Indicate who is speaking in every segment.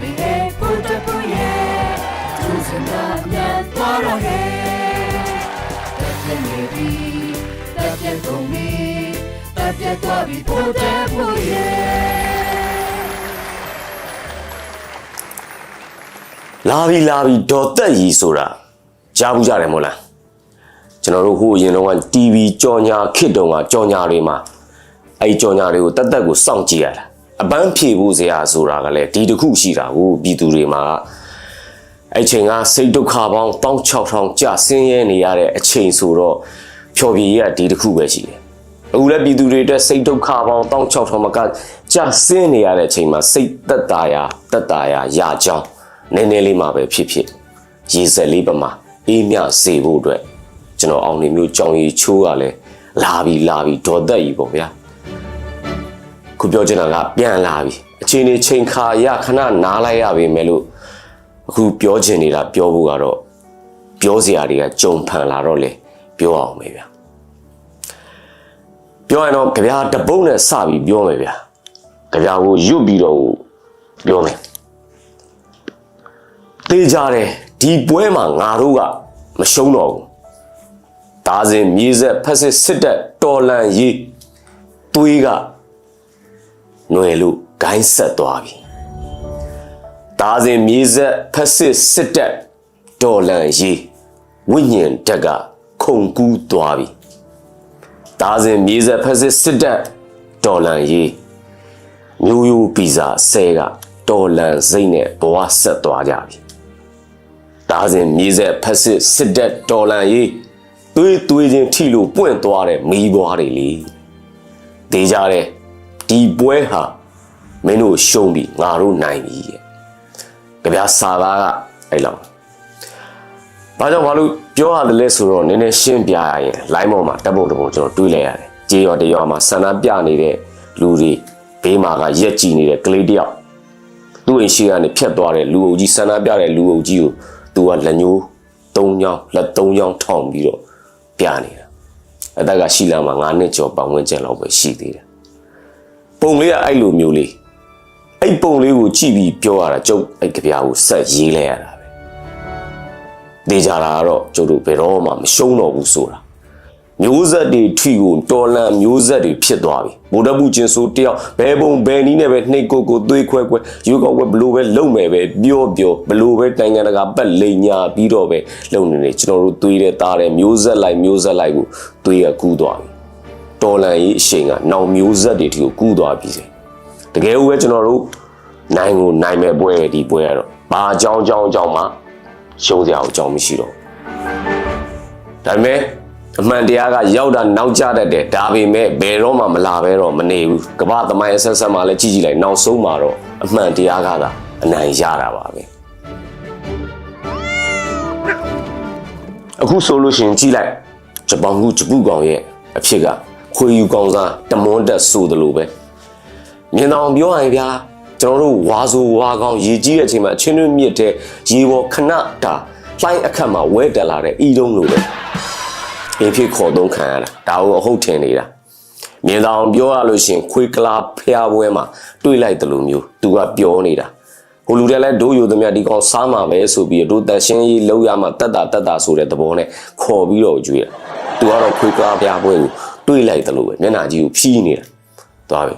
Speaker 1: ပြီဟဲ့ဖုတ်တပူရဲ့သူစင်တာမြန်သွားတော့ဟဲ့တက်ပြည့်နေပြီတက်ပြည့်ကုန်ပြီတက်ပြည့်သွားပြီဖုတ်တပူရဲ့
Speaker 2: လာပြီလာပြီဒေါ်သက်ရီဆိုတာကြားဘူးကြတယ်မို့လားကျွန်တော်တို့ဟိုအရင်တော့က TV ကြော်ညာခစ်တုံကကြော်ညာတွေမှာအဲ့ဒီကြော်ညာတွေကိုတက်တက်ကိုစောင့်ကြည့်ရတာ အပန်းဖြေဖို့စရာဆိုတာကလည်းဒီတစ်ခုရှိတာကိုပြည်သူတွေမှာအဲ့ချိန်ကစိတ်ဒုက္ခပေါင်း16000ကြာဆင်းရဲနေရတဲ့အချိန်ဆိုတော့ဖြော်ပြရဒီတစ်ခုပဲရှိတယ်အခုလည်းပြည်သူတွေအတွက်စိတ်ဒုက္ခပေါင်း16000မကကြာဆင်းနေရတဲ့အချိန်မှာစိတ်သက်သာရာသက်သာရာရကြောင်းနည်းနည်းလေးမှပဲဖြစ်ဖြစ်ရေစက်လေးပမာအေးမြစေဖို့အတွက်ကျွန်တော်အောင်နေမျိုးကြောင်ရီချိုးကလည်းလာပြီလာပြီဒေါ်သက်ကြီးပေါ့ဗျာ ခုပြောချင်တာကပြန်လာပြီအချိန်လေးချိန်ခါရခဏနားလိုက်ရပြီမဲ့လို့အခုပြောချင်နေတာပြောဖို့ကတော့ပြောစရာတွေကကြုံဖန်လာတော့လေပြောအောင်ပဲဗျာပြောရင်တော့ကြဗျာတပုတ်နဲ့စပြီးပြောမယ်ဗျာကြဗျာကိုရွတ်ပြီးတော့ပြောမယ်တေးကြတယ်ဒီပွဲမှာငါတို့ကမရှုံးတော့ဘူးဒါစဉ်မြေဆက်ဖက်စစ်စစ်တပ်တော်လန်ရေးသွေးက ຫນွယ်လို့ဂိုင်းဆက်သွားပြီဒါစဉ်မြေဆက်ဖက်စစ်စစ်တပ်တော်လန်ရေးဝိညာဉ်တက်ကခုန်ကူးသွားပြီဒါစဉ်မြေဆက်ဖက်စစ်စစ်တပ်တော်လန်ရေးမျိုးရိုးပီဇာဆဲကတော်လန်စိတ်နဲ့ဘဝဆက်သွားကြပြီဒါစဉ်မြေဆက်ဖက်စစ်စစ်တပ်တော်လန်ရေးသွေးသွေးချင်းထိလို့ပွင့်သွားတဲ့မိဘွားတွေလေဒေးကြတဲ့ ဒီပွဲဟာမင်းတို့ရှုံးပြီငါတို့နိုင်ပြီတဲ့ကြပြစာသားကအဲ့လောက်ဘာကြောင့်ဘာလို့ပြောရတယ်လဲဆိုတော့နည်းနည်းရှင်းပြရရင် line ပေါ်မှာတပ်ပုံတစ်ပုံကျွန်တော်တွေးလိုက်ရတယ်ကြေးရော်တရော်မှာဆန္ဒပြနေတဲ့လူတွေဘေးမှာကရက်ကြည့်နေတဲ့ကလေးတယောက်သူ့အိမ်ရှိကနေဖြတ်သွားတဲ့လူအုပ်ကြီးဆန္ဒပြတဲ့လူအုပ်ကြီးကိုသူကလက်ညှိုး၃ချောင်းလက်၃ချောင်းထောင်ပြီးတော့ပြနေတာအသက်ကရှိလာမှာ9နှစ်ကျော်ပတ်ဝန်းကျင်လောက်ပဲရှိသေးတယ် ပုံလေးကအဲ့လိုမျိုးလေးအဲ့ပုံလေးကိုကြည့်ပြီးပြောရတာကျုပ်အဲ့ကြပြားကိုဆက်ရေးလိုက်ရတာပဲဒေကြတာကတော့ကျုပ်တို့ဘယ်တော့မှမရှုံးတော့ဘူးဆိုတာမျိုးဆက်တွေထီကိုတော်လန်မျိုးဆက်တွေဖြစ်သွားပြီဗိုလ်တပ်ဘူးချင်းဆိုတယောက်ဘဲပုံဘဲနီးနဲ့ပဲနှိတ်ကိုကိုသွေးခွဲခွဲယူကောက်ဝဲဘလို့ပဲလုံမယ်ပဲပြောပြောဘလို့ပဲနိုင်ငံတကာပတ်လိန်ညာပြီးတော့ပဲလုံနေနေကျွန်တော်တို့သွေးတဲ့သားတဲ့မျိုးဆက်လိုက်မျိုးဆက်လိုက်ကိုသွေးကကူးသွားပြီ တော်လန်ရေးအရှိန်ကနောင်မျိုးဆက်တွေထီကိုကူးသွားပြီစေတကယ်လို့ပဲကျွန်တော်တို့နိုင်ကိုနိုင်မဲ့ပွဲဒီပွဲကတော့ဘာအကြောင်းအကြောင်းအကြောင်းမှရှုံးစရာအကြောင်းမရှိတော့ဘူးဒါပေမဲ့အမှန်တရားကရောက်တာနောက်ကျတတ်တယ်ဒါပေမဲ့ဘယ်တော့မှမလာပဲတော့မနေဘူးကမ္ဘာသမိုင်းအဆက်ဆက်မှလည်းကြည့်ကြည့်လိုက်နောက်ဆုံးမှာတော့အမှန်တရားကသာအနိုင်ရတာပါပဲအခုဆိုလို့ရှိရင်ကြည့်လိုက်ဂျပန်ကူဂျပူကောင်ရဲ့အဖြစ်က ခွေယူကောင်စားတမွန်းတက်ဆိုတယ်လို့ပဲမြင်တော်ပြောရရင်ဗျာကျွန်တော်တို့ဝါဆိုဝါကောင်ရေကြီးတဲ့အချိန်မှာအချင်းတွင်းမြစ်တဲ့ရေပေါ်ခဏတာလှိုင်းအခက်မှာဝဲတက်လာတဲ့ဤတုံးလို့ပဲအင်းဖြစ်ခေါ်သုံးခံရတာဒါကိုအဟုတ်ထင်နေတာမြင်တော်ပြောရလို့ရှရင်ခွေးကလာဖျားပွဲမှာတွေးလိုက်တယ်လို့မျိုးသူကပြောနေတာဟိုလူတွေလည်းဒိုးယူသမျှဒီကောင်စားမှာပဲဆိုပြီးတို့တန်ရှင်းရေးလောက်ရမှာတက်တာတက်တာဆိုတဲ့သဘောနဲ့ခေါ်ပြီးတော့ကြွေးတာသူကတော့ခွေးကလာဖျားပွဲကို တွေးလိုက်တယ်လို့ပဲမျက်နှာကြီးကိုဖြီးနေတာသွားပြီ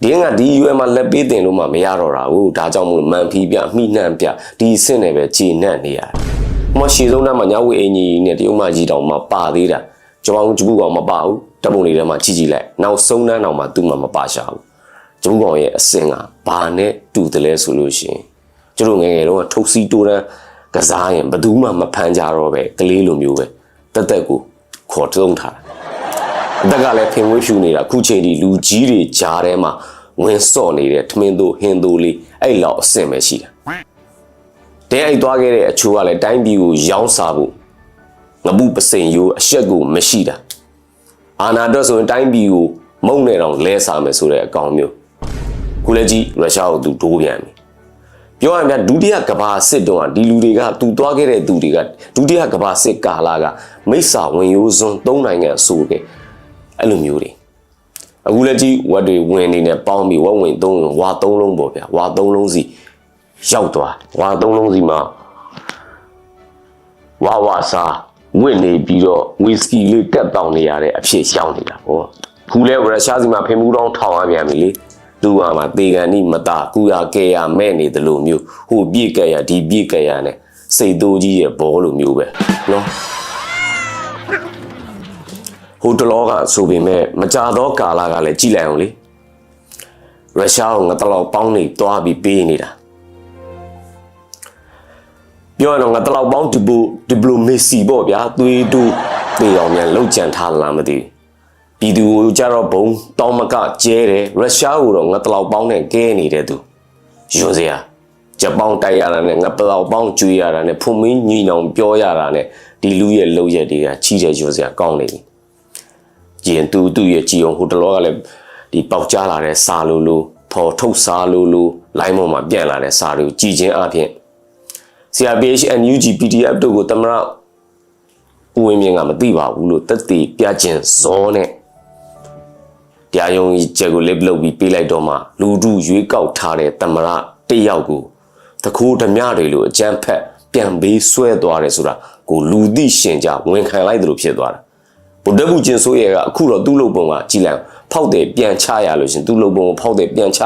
Speaker 2: ဒီကဒီရွယ်မှာလက်ပေးတင်လို့မှမရတော့တာဘူးဒါကြောင့်မို့မန်ဖီးပြမိနှံ့ပြဒီအစ်စ်နဲ့ပဲခြေနှံ့နေရတယ်မရှည်ဆုံးတန်းမှာညဝေအင်ကြီးနဲ့တရုံမကြီးတောင်မှပါသေးတာကျွန်တော်ဂျပူကောင်မပါဘူးတပ်ပုံလေးထဲမှာကြည့်ကြည့်လိုက်နောက်ဆုံးတန်းတောင်မှသူ့မှာမပါရှာဘူးဂျပူကောင်ရဲ့အစင်ကဘာနဲ့တူတယ်လဲဆိုလို့ရှိရင်ကျွန်တော်ငယ်ငယ်တော့ထုတ်စီတိုးတန်းကစားရင်ဘယ်သူမှမဖမ်းကြတော့ပဲကလေးလိုမျိုးပဲတက်တက်ကိုခေါ်တုံးထားတာ အသက်ကလည်းဖင်ဝေးဖြူနေတာအခုချိန်ဒီလူကြီးတွေကြားထဲမှာဝင်စော့နေတဲ့ထမင်းသူဟင်းသူလေးအဲ့လောက်အစင်ပဲရှိတာတဲအိတ်သွားခဲ့တဲ့အချိုးကလည်းတိုင်းပြည်ကိုရောင်းစားဖို့ငပုပစိန်ရိုးအရှက်ကိုမရှိတာအာနာတော့ဆိုရင်တိုင်းပြည်ကိုမုံနေတော့လဲစားမယ်ဆိုတဲ့အကောင်မျိုးခုလည်းကြည့်ရုရှားကိုသူဒိုးပြန်ပြီပြောရရင်ဗျဒုတိယကမ္ဘာစစ်တုန်းကဒီလူတွေကသူသွားခဲ့တဲ့သူတွေကဒုတိယကမ္ဘာစစ်ကာလကမိစ္ဆာဝင်ရိုးစွန်း၃နိုင်ငံဆိုခဲ့ အဲ့လိုမျိုးတွေအခုလည်းကြည့်ဝတ်တွေဝင်နေနဲ့ပေါင်းပြီးဝက်ဝင်၃ဝါ၃လုံးပေါ့ဗျာဝါ၃လုံးစီရောက်သွားဝါသုံးလုံးစီမှာဝါဝါစာဝင့်နေပြီးတော့ဝီစကီလေးတက်တောင်းနေရတဲ့အဖြစ်ရှောင်းနေတာဟောခုလဲရုရှားစီမှာဖေမှုတောင်းထောင်ရပြန်ပြီလေသူကမှတေကန်နိမတာကူရကဲရမဲ့နေတယ်လို့မျိုးဟိုပြည့်ကဲရဒီပြည့်ကဲရနဲ့စိတ်တိုးကြီးရဲ့ဘောလိုမျိုးပဲနော် ဟိုတလောကဆိုပေမဲ့မကြသောကာလကလည်းကြည်လိုက်အောင်လေရုရှားကငါတလောက်ပေါင်းနေသွားပြီးပေးနေတာပြောရတော့ငါတလောက်ပေါင်းဒီဘူဒီပလိုမေစီပေါ့ဗျာသွေးတူတေအောင်မြန်လောက်ကြံထားလားမသိဘူးပြည်သူကိုကြတော့ဘုံတောင်းမကကျဲတယ်ရုရှားကိုတော့ငါတလောက်ပေါင်းနဲ့ကဲနေတဲ့သူယွန်စရာဂျပန်တိုက်ရတာနဲ့ငါတလောက်ပေါင်းကျွေးရတာနဲ့ဖုန်မင်းညီနောင်ပြောရတာနဲ့ဒီလူရဲ့လောက်ရက်တွေကချီးတဲ့ယွန်စရာကောင်းနေပြီ ကျင်သူသူ့ရဲ့ကြည်အောင်ဟိုတလောကလည်းဒီပေါက်ကြားလာတဲ့စာလိုလိုဖော်ထုတ်စာလိုလိုလိုင်းပေါ်မှာပြန့်လာတဲ့စာတွေကိုကြည်ချင်းအပြင် CRPH NUG PDF တို့ကိုတမရဦးဝင်းမြင့်ကမသိပါဘူးလို့တက်တီပြချင်းဇောနဲ့တရားရုံးကြီးချက်ကိုလစ်လုပ်ပြီးပေးလိုက်တော့မှလူထုရွေးကောက်ထားတဲ့တမရတစ်ယောက်ကိုတခိုးဓမြတွေလိုအကြမ်းဖက်ပြန်ပေးဆွဲသွားတယ်ဆိုတာကိုလူသိရှင်ကြဝန်ခံလိုက်တယ်လို့ဖြစ်သွားတာ ဗုဒ္ဓဘုကျင်ဆိုးရဲကအခုတော့သူ့လုံပုံကကြည်လန်ဖောက်တယ်ပြန်ချရလို့ရှရင်သူ့လုံပုံကိုဖောက်တယ်ပြန်ချ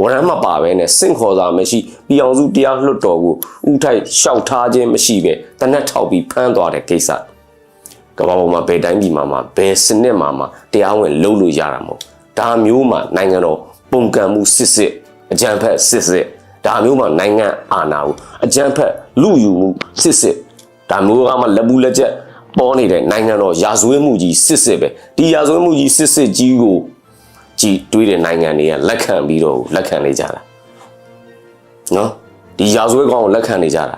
Speaker 2: ဝရမ်းမပါပဲနဲ့စင့်ခေါ်စာမရှိပြည်အောင်စုတရားလွှတ်တော်ကိုဥထိုက်ရှောက်ထားခြင်းမရှိပဲတနက်ထောက်ပြီးဖမ်းသွားတဲ့ကိစ္စကမ္ဘာပေါ်မှာဘယ်တိုင်းပြည်မှာမှာဘယ်စနစ်မှာမှာတရားဝင်လုပ်လို့ရတာမဟုတ်ဒါမျိုးမှာနိုင်ငံတော်ပုံကံမှုစစ်စစ်အကြံဖက်စစ်စစ်ဒါမျိုးမှာနိုင်ငံအာဏာကိုအကြံဖက်လူယူမှုစစ်စစ်ဒါမျိုးကမှလက်ဘူးလက်ချက် ပေါ်နေတဲ့နိုင်ငံတော်ရာဇဝတ်မှုကြီးစစ်စစ်ပဲဒီရာဇဝတ်မှုကြီးစစ်စစ်ကြီးကိုကြည်တွေးတဲ့နိုင်ငံတွေကလက်ခံပြီးတော့လက်ခံနေကြတာနော်ဒီရာဇဝတ်ကောင်ကိုလက်ခံနေကြတာ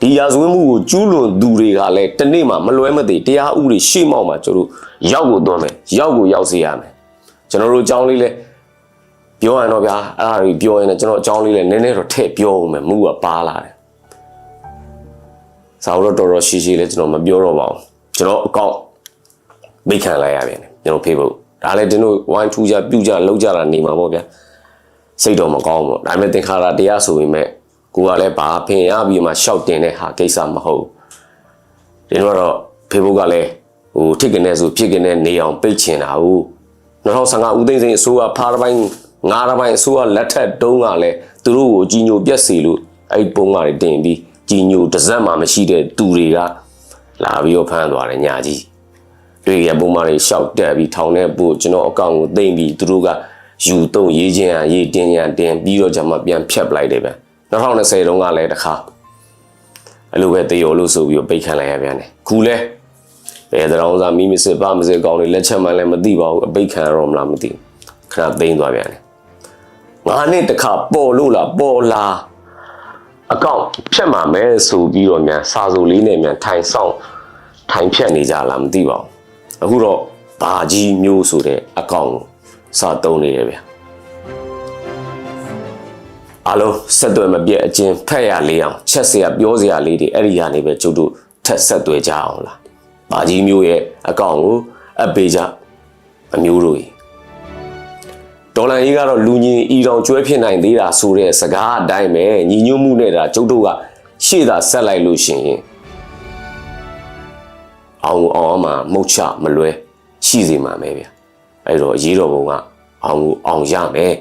Speaker 2: ဒီရာဇဝတ်မှုကိုကျူးလွန်သူတွေကလည်းတနေ့မှမလွဲမသွေတရားဥပဒေရှေ့မှောက်မှာကျွန်တော်တို့ရောက်ကိုသွန်းမယ်ရောက်ကိုရောက်စေရမယ်ကျွန်တော်တို့အကြောင်းလေးလဲပြောရတော့ဗျာအဲ့ဒါတွေပြောရင်လည်းကျွန်တော်အကြောင်းလေးလဲနည်းနည်းတော့ထည့်ပြောအောင်မယ်မူကပါလာတယ် စာအုပ်တော့တော်တော်ရှိရှိလဲကျွန်တော်မပြောတော့ပါဘူးကျွန်တော်အကောင့်မိခံလိုက်ရပြန်တယ်ကျွန်တော် Facebook ဒါလည်းတင်းတို့ဝိုင်းထူကြပြုကြလောက်ကြတာနေမှာပေါ့ဗျာစိတ်တော့မကောင်းဘူးဒါပေမဲ့သင်္ခါရတရားဆိုပေမဲ့ကိုကလည်းဘာဖင်ရပြီးမှရှောက်တင်တဲ့ဟာကိစ္စမဟုတ်ဒီတော့တော့ Facebook ကလည်းဟိုထိကနေဆိုဖြစ်ကနေနေအောင်ပိတ်ချင်တာဟုတ်2015ဦးသိန်းစိန်အစိုးရဖားတစ်ပိုင်းငါးတစ်ပိုင်းအစိုးရလက်ထက်တုံးကလည်းသူတို့ကိုကြီးညိုပြက်စီလို့အဲ့ပုံကတွေတင်ပြီး ကြီးညိုတစ်စက်မှမရှိတဲ့သူတွေကလာပြီးတော့ဖမ်းသွားတယ်ညာကြီးတွေ့ရပုံမှန်တွေရှောက်တက်ပြီးထောင်ထဲပို့ကျွန်တော်အကောင့်ကိုသိမ့်ပြီးသူတို့ကယူသုံးရေးချင်းအားရေးတင်ရတင်ပြီးတော့ကျွန်မပြန်ဖြတ်ပလိုက်တယ်ဗျ2020တုန်းကလည်းတစ်ခါအဲ့လိုပဲတေရောလို့ဆိုပြီးတော့ပိတ်ခံလိုက်ရပြန်တယ်ခုလဲဘယ်တောင်စားမိမစစ်ပါမစစ်ကောင်းတွေလက်ချက်မှလည်းမသိပါဘူးအပိတ်ခံရတော့မလားမသိဘူးခဏသိမ်းသွားပြန်တယ်ငါနဲ့တစ်ခါပေါ်လို့လားပေါ်လား အကောင့်ဖြတ်မှာမဲဆိုပြီးတော့မြန်စာစုလေးနဲ့မြန်ထိုင်ဆောင်ထိုင်ဖြတ်နေကြလားမသိပါဘူးအခုတော့ဘာကြီးမျိုးဆိုတဲ့အကောင့်ကိုစာသုံးနေရဗျာအားလုံးဆက်သွယ်မပြတ်အချင်းဖက်ရလေးအောင်ချက်စရာပြောစရာလေးတွေအဲ့ဒီကနေပဲကျုပ်တို့ထက်ဆက်သွယ်ကြအောင်လားဘာကြီးမျိုးရဲ့အကောင့်ကိုအပ်ပေးကြအမျိုးတို့ကြီး ဒေါ်လာကြီးကတော့လူကြီးအီတောင်ကျွဲဖြစ်နိုင်သေးတာဆိုတဲ့စကားအတိုင်းပဲညီညွတ်မှုနဲ့ဒါကျုပ်တို့ကရှေ့သာဆက်လိုက်လို့ရှိရင်အောင်အောင်မှာမုတ်ချမလွဲရှိစေမှာပဲဗျအဲ့တော့အရေးတော်ဘုံကအောင်အောင်ရမယ်